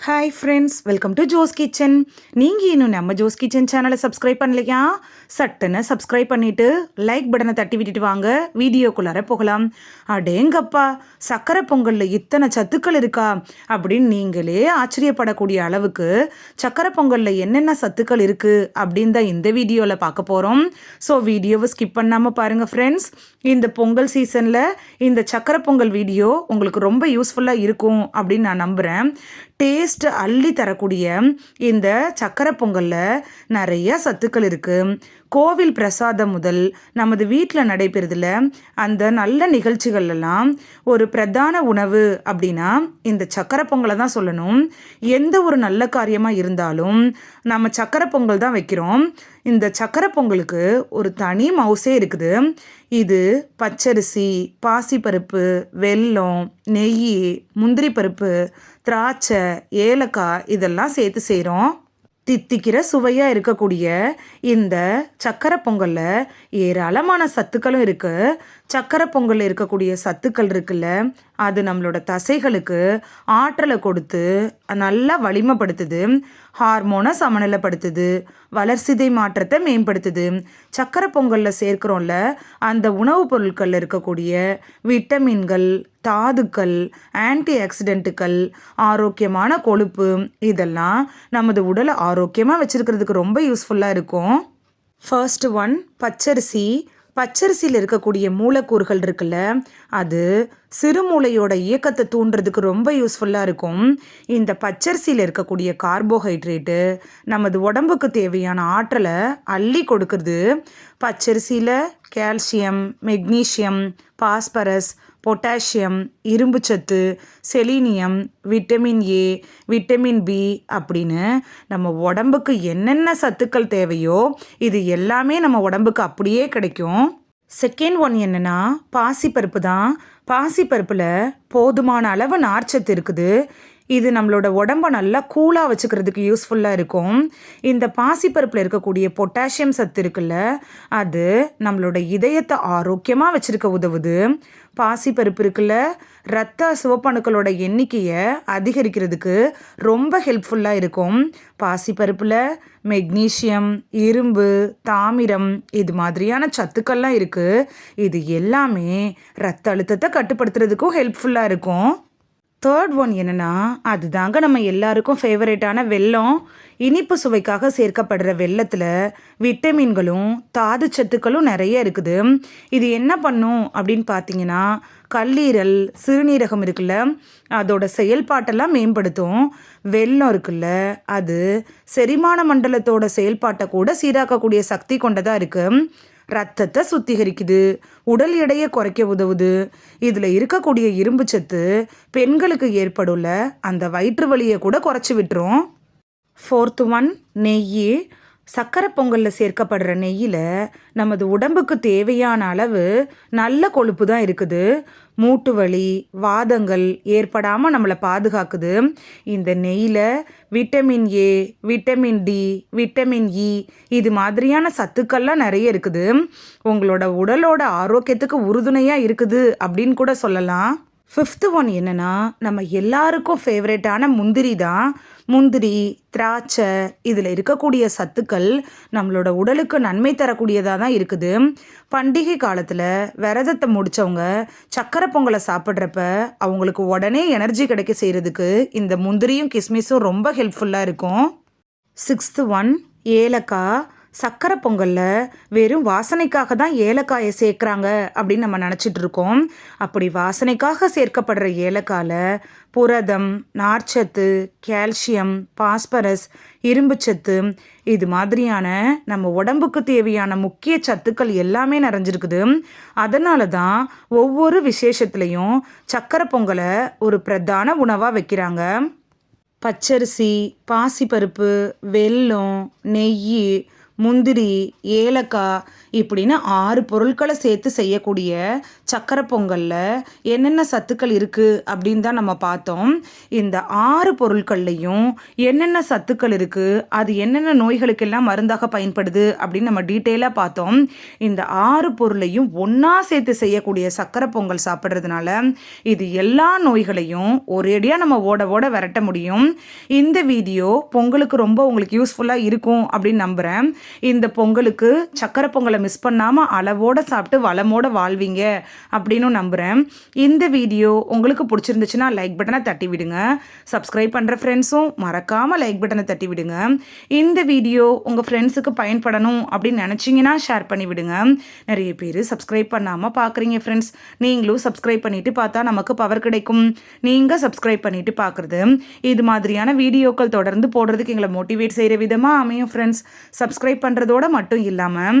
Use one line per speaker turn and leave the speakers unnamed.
Hi friends welcome to Jo's kitchen நீங்கள் இன்னும் நம்ம ஜோஸ் கிச்சன் சேனலை சப்ஸ்கிரைப் பண்ணலையா? சட்டுன்னு சப்ஸ்கிரைப் பண்ணிவிட்டு லைக் பட்டனை தட்டி விட்டுட்டு வாங்க. வீடியோக்குள்ளார போகலாம். அடேங்கப்பா சக்கரை பொங்கலில் இத்தனை சத்துக்கள் இருக்கா? அப்படின்னு நீங்களே ஆச்சரியப்படக்கூடிய அளவுக்கு சக்கரை பொங்கலில் என்னென்ன சத்துக்கள் இருக்குது அப்படின்னு தான் இந்த வீடியோவில் பார்க்க போகிறோம் ஸோ வீடியோவை ஸ்கிப் பண்ணாமல் பாருங்கள் ஃப்ரெண்ட்ஸ் இந்த பொங்கல் சீசனில் இந்த சக்கரை பொங்கல் வீடியோ உங்களுக்கு ரொம்ப யூஸ்ஃபுல்லாக இருக்கும் அப்படின்னு நான் நம்புகிறேன் டேஸ்ட் அள்ளி தரக்கூடிய இந்த சக்கரை பொங்கலில் நிறைய சத்துக்கள் இருக்குது கோவில் பிரசாதம் முதல் நமது வீட்டில் நடைபெறுதில் அந்த நல்ல நிகழ்ச்சிகள்லாம் ஒரு பிரதான உணவு அப்படின்னா இந்த சக்கரை பொங்கலை தான் சொல்லணும். எந்த ஒரு நல்ல காரியமாக இருந்தாலும் நம்ம சக்கரை பொங்கல் தான் வைக்கிறோம். இந்த சக்கரை பொங்கலுக்கு ஒரு தனி மவுசே இருக்குது. இது பச்சரிசி பாசிப்பருப்பு வெல்லம் நெய் முந்திரி பருப்பு திராட்சை ஏலக்காய் இதெல்லாம் சேர்த்து செய்கிறோம் தித்திக்கிற சுவையாக இருக்கக்கூடிய இந்த சக்கரை பொங்கலில் ஏராளமான சத்துக்களும் இருக்குது சக்கரை பொங்கலில் இருக்கக்கூடிய சத்துக்கள் இருக்குல்ல அது நம்மளோட தசைகளுக்கு ஆற்றலை கொடுத்து நல்லா வலிமைப்படுத்துது. ஹார்மோனை சமநிலைப்படுத்துது வளர்சிதை மாற்றத்தை மேம்படுத்துது. சக்கரை பொங்கலில் சேர்க்குறோம்ல அந்த உணவுப் பொருட்களில் இருக்கக்கூடிய விட்டமின்கள் தாதுக்கள் ஆன்டி ஆக்சிடென்ட்டுகள் ஆரோக்கியமான கொழுப்பு இதெல்லாம் நமது உடலை ஆரோக்கியமாக வச்சுருக்கிறதுக்கு ரொம்ப யூஸ்ஃபுல்லாக இருக்கும். ஃபர்ஸ்ட் ஒன் பச்சரிசி. பச்சரிசியில் இருக்கக்கூடிய மூலக்கூறுகள் இருக்குல்ல அது சிறுமூளையோட இயக்கத்தை தூண்டுறதுக்கு ரொம்ப யூஸ்ஃபுல்லாக இருக்கும். இந்த பச்சரிசியில் இருக்கக்கூடிய கார்போஹைட்ரேட்டு நமது உடம்புக்கு தேவையான ஆற்றலை அள்ளி கொடுக்குறது. பச்சரிசியில் கால்சியம் மெக்னீஷியம் பாஸ்பரஸ் பொட்டாசியம் இரும்புச்சத்து selenium vitamin A vitamin B அப்படின்னு நம்ம உடம்புக்கு என்னென்ன சத்துக்கள் தேவையோ இது எல்லாமே நம்ம உடம்புக்கு அப்படியே கிடைக்கும். செகண்ட் ஒன் என்னென்னா பாசிப்பருப்பு தான். பாசிப்பருப்பில் போதுமான அளவு நார்ச்சத்து இருக்குது. இது நம்மளோட உடம்ப நல்லா கூலாக வச்சுக்கிறதுக்கு யூஸ்ஃபுல்லாக இருக்கும். இந்த பாசிப்பருப்பில் இருக்கக்கூடிய பொட்டாசியம் சத்து இருக்குல்ல அது நம்மளோட இதயத்தை ஆரோக்கியமாக வச்சுருக்க உதவுது. பாசிப்பருப்பு இருக்குல்ல ரத்த சிவப்பணுக்களோட எண்ணிக்கையை அதிகரிக்கிறதுக்கு ரொம்ப ஹெல்ப்ஃபுல்லாக இருக்கும். பாசிப்பருப்பில் மெக்னீஷியம் இரும்பு தாமிரம் இது மாதிரியான சத்துக்கள்லாம் இருக்குது இது எல்லாமே ரத்த அழுத்தத்தை கட்டுப்படுத்துறதுக்கும் ஹெல்ப்ஃபுல்லாக இருக்கும். தேர்ட் ஒன் என்னென்னா அதுதாங்க நம்ம எல்லாருக்கும் ஃபேவரேட்டான வெல்லம். இனிப்பு சுவைக்காக சேர்க்கப்படுற வெள்ளத்தில் விட்டமின்களும் தாது சத்துக்களும் நிறைய இருக்குது. இது என்ன பண்ணும் அப்படின்னு பார்த்தீங்கன்னா கல்லீரல் சிறுநீரகம் இருக்குல்ல அதோட செயல்பாட்டெல்லாம் மேம்படுத்தும். வெள்ளம் இருக்குல்ல அது செரிமான மண்டலத்தோட செயல்பாட்டை கூட சீராக்கக்கூடிய சக்தி கொண்டதாக இருக்குது ரத்தத்தை சுத்திகரிக்குது உடல் எடையை குறைக்க உதவுது. இதில் இருக்கக்கூடிய இரும்பு சத்து பெண்களுக்கு ஏற்படுள்ள அந்த வயிற்று வலியை கூட குறைச்சி விட்டுரும். ஃபோர்த்து ஒன் நெய் சக்கரை பொங்கலில் சேர்க்கப்படுற நெய்யில் நமது உடம்புக்கு தேவையான அளவு நல்ல கொழுப்பு தான் இருக்குது. மூட்டு வலி வாதங்கள் ஏற்படாமல் நம்மளை பாதுகாக்குது. இந்த நெய்யில் vitamin A vitamin D vitamin E இது மாதிரியான சத்துக்கள்லாம் நிறைய இருக்குது. உங்களோட உடலோட ஆரோக்கியத்துக்கு உறுதுணையாக இருக்குது அப்படின்னு கூட சொல்லலாம். ஃபிஃப்த்து ஒன் என்னென்னா நம்ம எல்லாருக்கும் ஃபேவரேட்டான முந்திரி தான். முந்திரி திராட்சை இதில் இருக்கக்கூடிய சத்துக்கள் நம்மளோட உடலுக்கு நன்மை தரக்கூடியதாக தான் இருக்குது. பண்டிகை காலத்தில் விரதத்தை முடித்தவங்க சக்கரை பொங்கலை சாப்பிட்றப்ப அவங்களுக்கு உடனே எனர்ஜி கிடைக்க செய்கிறதுக்கு இந்த முந்திரியும் கிஸ்மிஸும் ரொம்ப ஹெல்ப்ஃபுல்லாக இருக்கும். சிக்ஸ்த்து ஒன் ஏலக்காய். சக்கரை பொங்கலில் வெறும் வாசனைக்காக தான் ஏலக்காயை சேர்க்குறாங்க அப்படின்னு நம்ம நினச்சிட்டு இருக்கோம். அப்படி வாசனைக்காக சேர்க்கப்படுற ஏலக்காயில் புரதம் நார்ச்சத்து கால்சியம் பாஸ்பரஸ் இரும்புச்சத்து இது மாதிரியான நம்ம உடம்புக்கு தேவையான முக்கிய சத்துக்கள் எல்லாமே நிறைஞ்சிருக்குது. அதனால தான் ஒவ்வொரு விசேஷத்துலேயும் சக்கரை பொங்கலை ஒரு பிரதான உணவாக வைக்கிறாங்க. பச்சரிசி பாசிப்பருப்பு வெல்லம் நெய் முந்திரி ஏலக்காய் இப்படின்னு ஆறு பொருட்களை சேர்த்து செய்யக்கூடிய சக்கரை பொங்கலில் என்னென்ன சத்துக்கள் இருக்குது அப்படின்னு தான் நம்ம பார்த்தோம். இந்த ஆறு பொருட்கள்லையும் என்னென்ன சத்துக்கள் இருக்குது அது என்னென்ன நோய்களுக்கெல்லாம் மருந்தாக பயன்படுது அப்படின்னு நம்ம டீட்டெயிலாக பார்த்தோம். இந்த ஆறு பொருளையும் ஒன்றா சேர்த்து செய்யக்கூடிய சக்கரை பொங்கல் சாப்பிட்றதுனால இது எல்லா நோய்களையும் ஒரேடியாக நம்ம ஓட ஓட விரட்ட முடியும். இந்த வீடியோ பொங்கலுக்கு ரொம்ப உங்களுக்கு யூஸ்ஃபுல்லாக இருக்கும் அப்படின்னு நம்புகிறேன் இந்த பொங்கலுக்கு சக்கரை பொங்கலை மிஸ் பண்ணாமல் அளவோடு சாப்பிட்டு வளமோட வாழ்வீங்க. அப்படின்னு நம்புகிறேன் இந்த வீடியோ உங்களுக்கு பிடிச்சிருந்துச்சுன்னா லைக் பட்டனை தட்டி விடுங்க. சப்ஸ்கிரைப் பண்ணுற ஃப்ரெண்ட்ஸும் மறக்காமல் லைக் பட்டனை தட்டி விடுங்க. இந்த வீடியோ உங்கள் ஃப்ரெண்ட்ஸுக்கு பயன்படணும் அப்படின்னு நினச்சிங்கன்னா ஷேர் பண்ணி விடுங்க. நிறைய பேர் சப்ஸ்கிரைப் பண்ணாமல் பார்க்குறீங்க ஃப்ரெண்ட்ஸ் நீங்களும் சப்ஸ்கிரைப் பண்ணிவிட்டு பார்த்தா நமக்கு பவர் கிடைக்கும். நீங்கள் சப்ஸ்கிரைப் பண்ணிவிட்டு பார்க்குறது இது மாதிரியான வீடியோக்கள் தொடர்ந்து போடுறதுக்கு எங்களை மோட்டிவேட் செய்கிற விதமாக அமையும் ஃப்ரெண்ட்ஸ் சப்ஸ்கிரைப் பண்ணுறதோட மட்டும் இல்லாமல்